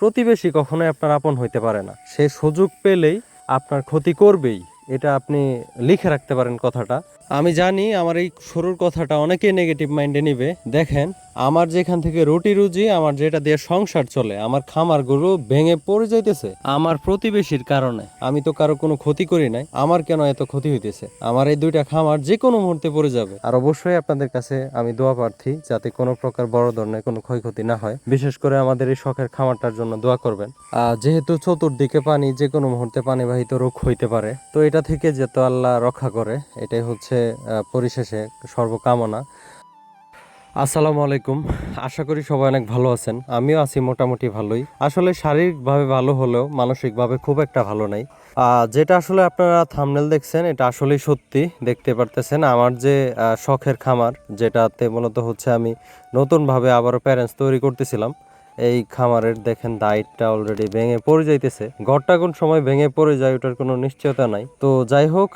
প্রতিবেশী কখনোই আপনার আপন হইতে পারে না। সে সুযোগ পেলেই আপনার ক্ষতি করবেই। এটা আপনি লিখে রাখতে পারেন কথাটা। আমি জানি আমার এই শুরুর কথাটা অনেকেই নেগেটিভ মাইন্ডে নিবে। দেখেন আমার যেখান থেকে রুটি রুজি, আমার যেটা দিয়ে সংসার চলে, আমার খামারগুলো ভেঙে পড়ে যাইতেছে আমার প্রতিবেশীর কারণে। আমি তো কারও কোনো ক্ষতি করি নাই, আমার কেন এত ক্ষতি হইতেছে? আমার এই দুইটা খামার যে কোনো মুহূর্তে পড়ে যাবে। আর অবশ্যই আপনাদের কাছে আমি দোয়া প্রার্থী, যাতে কোনো প্রকার বড় ধরনের কোনো ক্ষয়ক্ষতি না হয়। বিশেষ করে আমাদের এই শখের খামারটার জন্য দোয়া করবেন। যেহেতু চতুর্দিকে পানি যে কোনো মুহূর্তে পানিবাহিত রোগ হইতে পারে, তো এটা থেকে যেহেতু আল্লাহ রক্ষা করে, এটাই হচ্ছে পরিশেষে সর্বকামনা। আসসালামু আলাইকুম। আশা করি সবাই অনেক ভালো আছেন। আমিও আছি মোটামুটি ভালোই। আসলে শারীরিকভাবে ভালো হলেও মানসিকভাবে খুব একটা ভালো নাই। যেটা আসলে আপনারা থামনেল দেখছেন, এটা আসলেই সত্যি। দেখতে পারতেছেন আমার যে শখের খামার, যেটাতে মূলত হচ্ছে আমি নতুনভাবে আবারও প্যারেন্টস তৈরি করতেছিলাম। এই খামারের দেখেন দাইটটা অলরেডি ভেঙে পড়ে যাইতেছে। ঘরটা কোন সময় ভেঙে পড়ে যায়, ওটার কোনো নিশ্চয়তা নাই। তো যাই হোক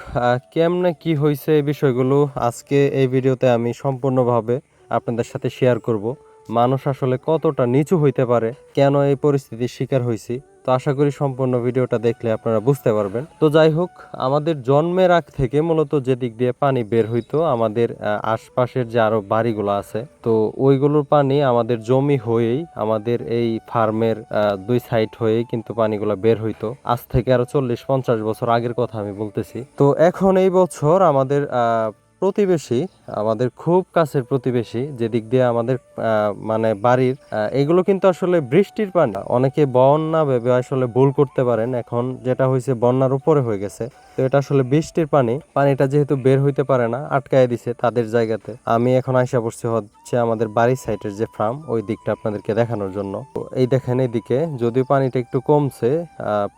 কেমনে কি হয়েছে এই বিষয়গুলো আজকে এই ভিডিওতে আমি সম্পূর্ণভাবে আপনাদের সাথে শেয়ার করব। মানুষ আসলে কতটা নিচু হইতে পারে, কেন এই পরিস্থিতির শিকার হয়েছি তো আশা করি সম্পূর্ণ ভিডিওটা দেখলে আপনারা বুঝতে পারবেন। তো যাই হোক, আমাদের জন্মের আগ থেকে মূলত যে দিক দিয়ে পানি বের হইতো, আমাদের আশপাশের যে আরও বাড়িগুলো আছে, তো ওইগুলোর পানি আমাদের জমি হয়েই, আমাদের এই ফার্মের দুই সাইড হয়েই কিন্তু পানিগুলো বের হইতো। আজ থেকে আরও চল্লিশ পঞ্চাশ বছর আগের কথা আমি বলতেছি। তো এখন এই বছর আমাদের প্রতিবেশী, আমাদের খুব কাছের প্রতিবেশী, যে দিক দিয়ে আমাদের মানে বাড়ির এগুলো কিন্তু আসলে বৃষ্টির পানি অনেকে বন্যা ভেবে আসলে ভুল করতে পারেন। এখন যেটা হয়েছে, বন্যার উপরে হয়ে গেছে। তো এটা আসলে বৃষ্টির পানি। পানিটা যেহেতু বের হইতে পারে না, আটকায় দিছে তাদের জায়গাতে। আমি এখন আইসা পড়ছি হচ্ছে আমাদের বাড়ির সাইডের যে ফার্ম, ওই দিকটা আপনাদেরকে দেখানোর জন্য। এই দেখেন এইদিকে যদিও পানিটা একটু কমছে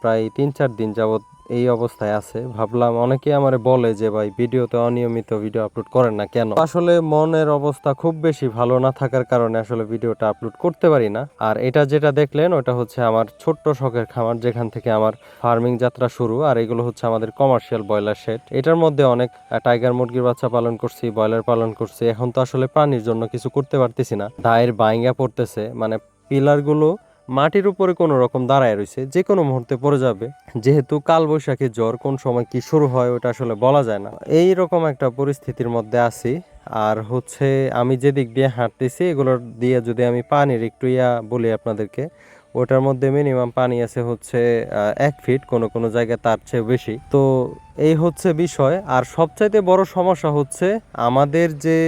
প্রায় তিন চার দিন যাবত এই অবস্থায় আছে। ভাবলাম অনেকে আমারে বলে যে, ভাই, ভিডিওতে অনিয়মিত ভিডিও আপলোড করেন না কেন? আসলে মনের অবস্থা খুব বেশি ভালো না থাকার কারণে আসলে ভিডিওটা আপলোড করতে পারি না। আর এটা যেটা দেখলেন, ওটা হচ্ছে আমার ছোট্ট শখের খামার, যেখান থেকে আমার ফার্মিং যাত্রা শুরু। আর এগুলো হচ্ছে আমাদের কমার্শিয়াল ব্রয়লার শেড এটার মধ্যে অনেক টাইগার মুরগির বাচ্চা পালন করছি, ব্রয়লার পালন করছি। এখন তো আসলে প্রাণীর জন্য কিছু করতে পারতেছি না। দায়ের বাইঙ্গা পড়তেছে। মানে পিলারগুলো মাটির উপরে কোনো রকম দাঁড়ায় রয়েছে, যে কোনো মুহূর্তে পড়ে যাবে। যেহেতু কালবৈশাখী জ্বর কোন সময় কি শুরু হয়, ওটা আসলে বলা যায় না। এই রকম একটা পরিস্থিতির মধ্যে আছি। আর হচ্ছে আমি যে দিক দিয়ে হাঁটতেছি এগুলোর দিয়ে যদি আমি পানির একটু ইয়া বলি আপনাদেরকে, ওটার মধ্যে মিনিমাম পানি আছে হচ্ছে এক ফিট কোনো কোনো জায়গায় তার চেয়ে বেশি। তো এই হচ্ছে বিষয়। আর সবচাইতে বড় সমস্যা হচ্ছে আমাদের যে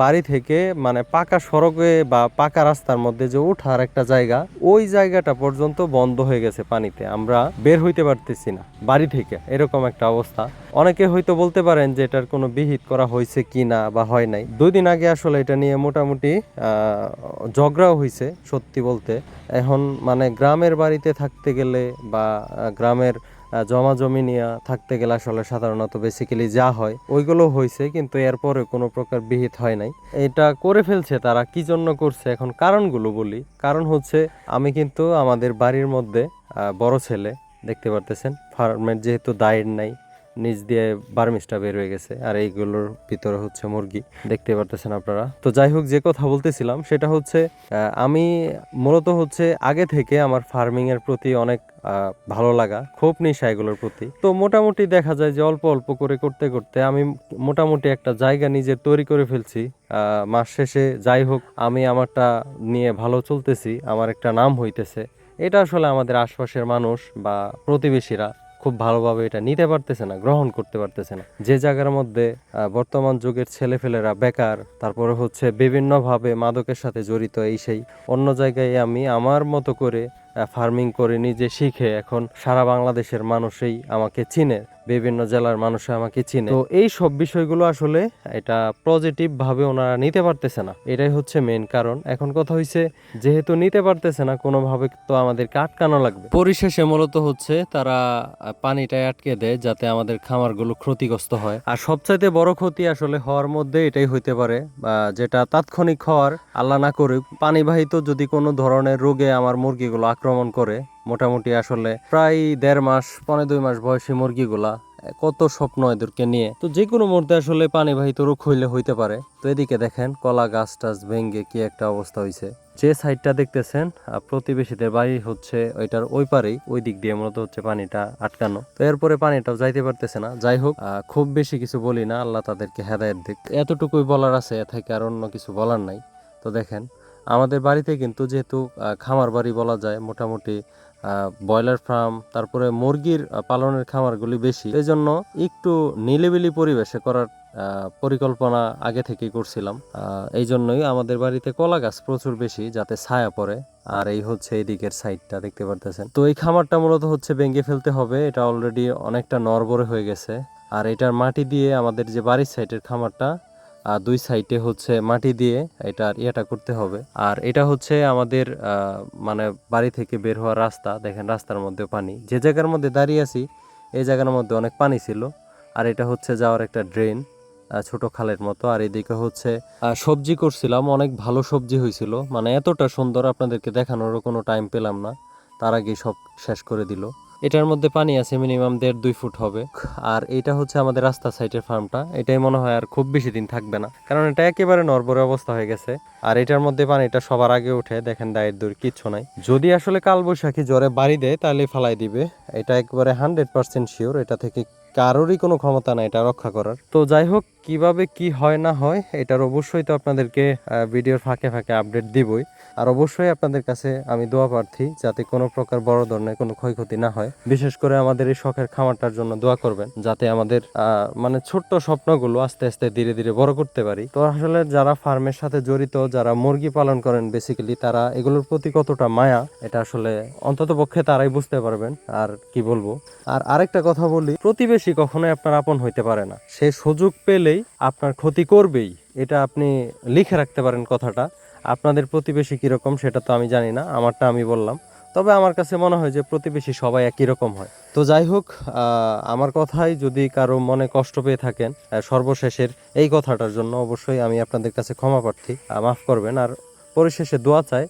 বাড়ি থেকে মানে পাকা সড়কে বা পাকা রাস্তার মধ্যে যে ওঠার একটা জায়গা, ওই জায়গাটা পর্যন্ত বন্ধ হয়ে গেছে পানিতে। আমরা বের হইতে পারতেছি না বাড়ি থেকে, এরকম একটা অবস্থা। অনেকে হয়তো বলতে পারেন যে এটার কোনো বিহিত করা হয়েছে কি না বা হয় নাই। দুই দিন আগে আসলে এটা নিয়ে মোটামুটি ঝগড়াও হয়েছে সত্যি বলতে। এখন মানে গ্রামের বাড়িতে থাকতে গেলে বা গ্রামের জমা জমি নিয়ে থাকতে গেলে আসলে সাধারণত বেসিক্যালি যা হয়, ওইগুলো হয়েছে কিন্তু এরপরে কোনো প্রকার বিহিত হয় নাই। এটা করে ফেলছে তারা, কি জন্য করছে? এখন কারণগুলো বলি। কারণ হচ্ছে, আমি কিন্তু আমাদের বাড়ির মধ্যে বড় ছেলে, দেখতে পারতেছেন? ফার্মের যেহেতু দায়ের নাই নিচ দিয়ে বার্মিসটা বের হয়ে গেছে, আর এইগুলোর ভিতরে হচ্ছে মুরগি। দেখতে পারতেছেন আপনারা? তো যাই হোক, যে কথা বলতেছিলাম, সেটা হচ্ছে আমি মূলত হচ্ছে আগে থেকে আমার ফার্মিং এর প্রতি অনেক ভালো লাগা, খুব নেশা এগুলোর প্রতি। তো মোটামুটি দেখা যায় যে অল্প অল্প করে করতে করতে আমি মোটামুটি একটা জায়গা নিজের তৈরি করে ফেলছি। মাস শেষে যাই হোক, আমি আমারটা নিয়ে ভালো চলতেছি, আমার একটা নাম হইতেছে। এটা আসলে আমাদের আশপাশের মানুষ বা প্রতিবেশীরা খুব ভালোভাবে এটা নিতে পারতেছে না, গ্রহণ করতে পারতেছে না। যে জায়গার মধ্যে বর্তমান যুগের ছেলেফেলেরা বেকার, তারপরে হচ্ছে বিভিন্নভাবে মাদকের সাথে জড়িত এই সেই অন্য জায়গায় আমি আমার মতো করে ফার্মিং করে নিজে শিখে এখন সারা বাংলাদেশের মানুষই আমাকে চিনে বিভিন্ন জেলার মানুষ আমাকে চিনে। তো এই সব বিষয়গুলো আসলে এটা পজিটিভ ভাবে ওনারা নিতে পারতেছে না। এটাই হচ্ছে মেন কারণ। এখন কথা হয়েছে যেহেতু নিতে পারতেছে না কোনোভাবে তো আমাদেরকে আটকানো লাগবে। পরিশেষে মূলত হচ্ছে তারা আহ, পানিটায় আটকে দেয় যাতে আমাদের খামারগুলো ক্ষতিগ্রস্ত হয়। আর সবচাইতে বড় ক্ষতি আসলে হওয়ার মধ্যে এটাই হইতে পারে বা যেটা তাৎক্ষণিক হওয়ার আল্লাহ না করুক পানিবাহিত যদি কোনো ধরনের রোগে আমার মুরগিগুলো আক্রমণ করে মোটামুটি আসলে প্রায় দেড় মাস পনেরো দুই মাস বয়সী মুরগিগুলা কত স্বপ্ন এদেরকে নিয়ে। তো যে কোনো মুহূর্তে আসলে পানিবাহিত রোগ হইলে হইতে পারে। তো এদিকে দেখেন, কলা গাছ টাছ ভেঙ্গে কি একটা অবস্থা হয়েছে যে সাইডটা দেখতেছেন প্রতিবেশীদের বাড়ি হচ্ছে ওইটার ওই পারেই, ওই দিক দিয়ে মূলত হচ্ছে পানিটা আটকানো। তো এরপরে পানিটাও যাইতে পারতেছে না। যাই হোক খুব বেশি কিছু বলি না, আল্লাহ তাদেরকে হেদায়ত দিক। এতটুকুই বলার আছে, এ থেকে আর অন্য কিছু বলার নাই। তো দেখেন আমাদের বাড়িতে কিন্তু যেহেতু খামার বাড়ি বলা যায় মোটামুটি ব্রয়লার ফার্ম, তারপরে মুরগির পালনের খামারগুলি বেশি। এই জন্য একটু নিলিবিলি পরিবেশে করার পরিকল্পনা আগে থেকেই করছিলাম। এই জন্যই আমাদের বাড়িতে কলা গাছ প্রচুর বেশি, যাতে ছায়া পড়ে। আর এই হচ্ছে এই দিকের সাইডটা, দেখতে পারতেছেন। তো এই খামারটা মূলত হচ্ছে ভেঙে ফেলতে হবে। এটা অলরেডি অনেকটা নরবরে হয়ে গেছে। আর এটার মাটি দিয়ে আমাদের যে বাড়ির সাইডের খামারটা দুই সাইডে হচ্ছে মাটি দিয়ে এটার ইয়েটা করতে হবে। আর এটা হচ্ছে আমাদের মানে বাড়ি থেকে বের হওয়ার রাস্তা, দেখেন রাস্তার মধ্যে পানি। যে জায়গার মধ্যে দাঁড়িয়ে আছি, এই জায়গার মধ্যে অনেক পানি ছিল। আর এটা হচ্ছে যাওয়ার একটা ড্রেন ছোট খালের মতো। আর এদিকে হচ্ছে সবজি করছিলাম, অনেক ভালো সবজি হয়েছিল। মানে এতটা সুন্দর আপনাদেরকে দেখানোরও কোনো টাইম পেলাম না। তার আগেই সব শেষ করে দিল। এটার মধ্যে পানি আছে মিনিমাম দেড় দুই ফুট হবে। আর এটা হচ্ছে আমাদের রাস্তা সাইডের ফার্মটা। এটাই মনে হয় আর খুব বেশি দিন থাকবে না। কারণ এটা একেবারে নরবরে অবস্থা হয়ে গেছে। আর এটার মধ্যে পানিটা সবার আগে উঠে, দেখেন দায়ের দূর কিচ্ছু নাই। যদি আসলে কালবৈশাখী জ্বরে বাড়ি দেয়, তাহলে ফালাই দিবে। এটা একবারে হান্ড্রেড পার্সেন্ট শিওর এটা থেকে কারোরই কোনো ক্ষমতা নাই এটা রক্ষা করার। তো যাই হোক, কীভাবে কি হয় না হয়, এটার অবশ্যই তো আপনাদেরকে ভিডিওর ফাঁকে ফাঁকে আপডেট দিবই। আর অবশ্যই আপনাদের কাছে আমি দোয়া প্রার্থী, যাতে কোনো প্রকার বড় ধরনের কোনো ক্ষয়ক্ষতি না হয়। বিশেষ করে আমাদের এই শখের খামারটার জন্য দোয়া করবেন, যাতে আমাদের মানে ছোট্ট স্বপ্নগুলো আস্তে আস্তে ধীরে ধীরে বড় করতে পারি। তো আসলে যারা ফার্মের সাথে জড়িত, যারা মুরগি পালন করেন বেসিক্যালি তারা এগুলোর প্রতি কতটা মায়া, এটা আসলে অন্তত পক্ষে তারাই বুঝতে পারবেন। আর কি বলব? আর আরেকটা কথা বলি, প্রতিবেশী কখনোই আপনার আপন হইতে পারে না। সে সুযোগ পেলেই আপনার ক্ষতি করবেই। এটা আপনি লিখে রাখতে পারেন কথাটা। আপনাদের প্রতিবেশী কীরকম সেটা তো আমি জানি না, আমারটা আমি বললাম। তবে আমার কাছে মনে হয় যে প্রতিবেশী সবাই একই রকম হয়। তো যাই হোক আমার কথাই যদি কারও মনে কষ্ট পেয়ে থাকেন সর্বশেষের এই কথাটার জন্য অবশ্যই আমি আপনাদের কাছে ক্ষমা প্রার্থী। মাফ করবেন। আর পরিশেষে দোয়া চাই।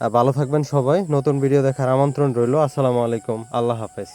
ভালো থাকবেন সবাই। নতুন ভিডিও দেখার আমন্ত্রণ রইল। আসসালামু আলাইকুম। আল্লাহ হাফেজ।